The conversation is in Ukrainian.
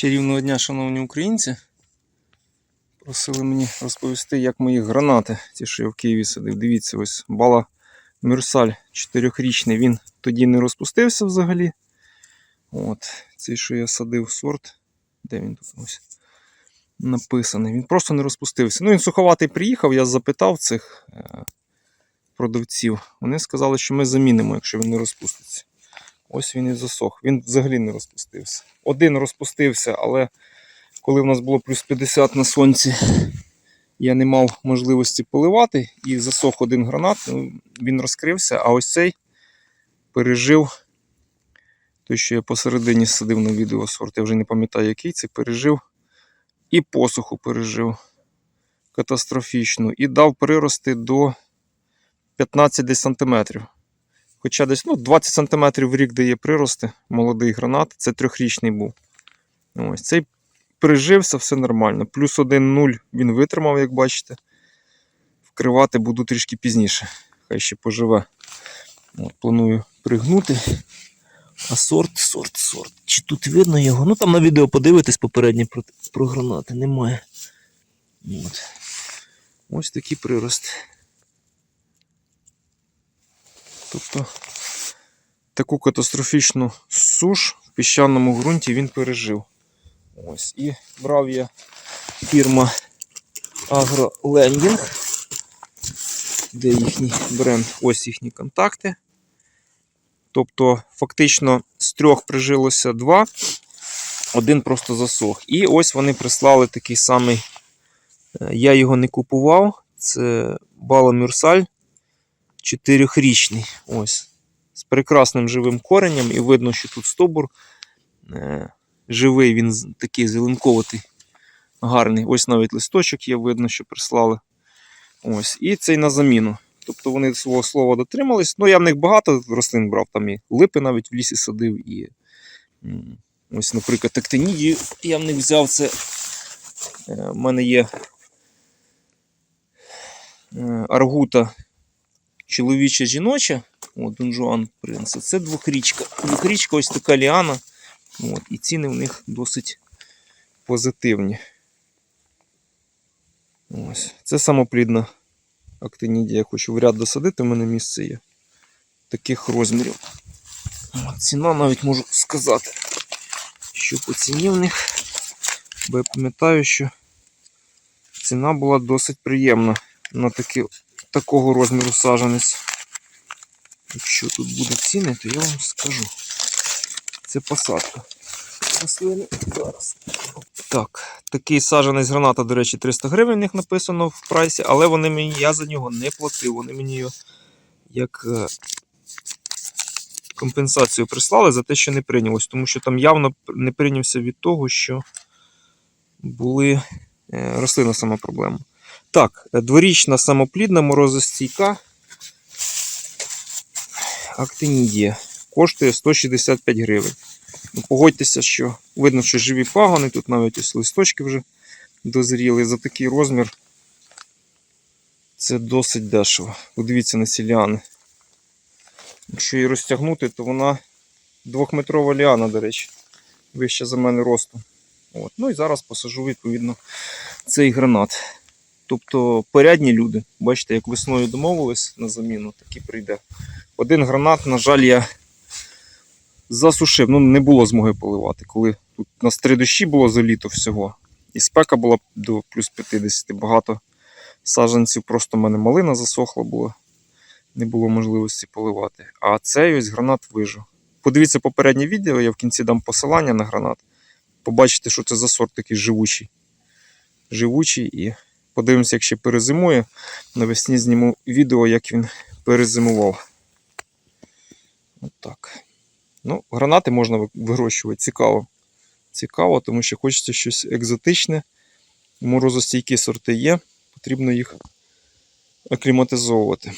Чарівного дня, шановні українці. Просили мені розповісти, як мої гранати, ті, що я в Києві садив. Дивіться, ось бала Мюрсаль 4-річний, він тоді не розпустився взагалі. От, цей, що я садив сорт. Де він тут ось написаний? Він просто не розпустився. Ну, він суховатий приїхав, я запитав цих е, продавців. Вони сказали, що ми замінимо, якщо він не розпуститься. Ось він і засох. Він взагалі не розпустився. Один розпустився, але коли в нас було плюс 50 на сонці, я не мав можливості поливати і засох один гранат, ну, він розкрився, а ось цей пережив. Той, що я посередині садив на відео сорт, я вже не пам'ятаю, який це пережив. І посуху пережив катастрофічну. І дав прирости до 15 десь сантиметрів. Хоча десь ну, 20 см в рік дає прирости, молодий гранат, це трьохрічний був. Ось Цей прижився, все нормально. Плюс 1-0 він витримав, як бачите. Вкривати буду трішки пізніше. Хай ще поживе. От, Планую пригнути. А сорт, сорт, сорт. Чи тут видно його? Ну там на відео подивитись попереднє про, про гранати. Немає. От. Ось такий прирост. Тобто таку катастрофічну суш в піщаному ґрунті він пережив. Ось. І брав я фірма AgroLending. Де їхній бренд? Ось їхні контакти. Тобто, фактично з трьох прижилося два, один просто засох. І ось вони прислали такий самий. е, Я його не купував. Це Бала Мюрсаль чотирьохрічний. Ось. З прекрасним живим коренем, і видно, що тут стовбур е, живий, він такий зеленковатий, гарний. Ось навіть листочок є, видно, що прислали. Ось. І цей на заміну. Тобто вони свого слова дотримались. Ну, я в них багато рослин брав, там і липи навіть в лісі садив. І ось, наприклад, актинідію я в них взяв це. е, В мене є е, аргута чоловіча жіноча. От, Дон Жуан Принца. Це двохрічка. Двохрічка ось така ліана. От, і ціни в них досить позитивні. Ось. Це самоплідна актинідія. Я хочу в ряд досадити, в мене місце є. Таких розмірів. От, ціна навіть можу сказати, що по ціні в них. Бо я пам'ятаю, що ціна була досить приємна на такі, такого розміру сажанець. Якщо тут будуть ціни, то я вам скажу. Це посадка. Рослини зараз. Так, такий саджанець граната, до речі, 300 гривень в них написано в прайсі, але вони мені, я за нього не платив. Вони мені його як е, компенсацію прислали за те, що не прийнялось. Тому що там явно не прийнявся від того, що були е, рослина сама проблема. Так, дворічна самоплідна морозостійка. Актинідія. Коштує 165 гривень. Ну, погодьтеся, що видно, що живі пагони, тут навіть ось листочки вже дозріли. За такий розмір це досить дешево. Подивіться на ці ліани. Якщо її розтягнути, то вона двохметрова ліана, до речі, вища за мене ростом. От. Ну і зараз посажу, відповідно, цей гранат. Тобто порядні люди, бачите, як весною домовились на заміну, так і прийде. Один гранат, на жаль, я засушив. Ну, не було змоги поливати. Коли тут у нас три дощі було за літо всього. І спека була до плюс 50. Багато саджанців просто в мене малина засохла була. Не було можливості поливати. А цей ось гранат вижив. Подивіться попереднє відео, я в кінці дам посилання на гранат. Побачите, що це за сорт такий живучий. Живучий і подивимося, як ще перезимує. Навесні зніму відео, як він перезимував. От так. Ну, гранати можна вирощувати цікаво. Цікаво, тому що хочеться щось екзотичне. Морозостійкі сорти є, потрібно їх акліматизовувати.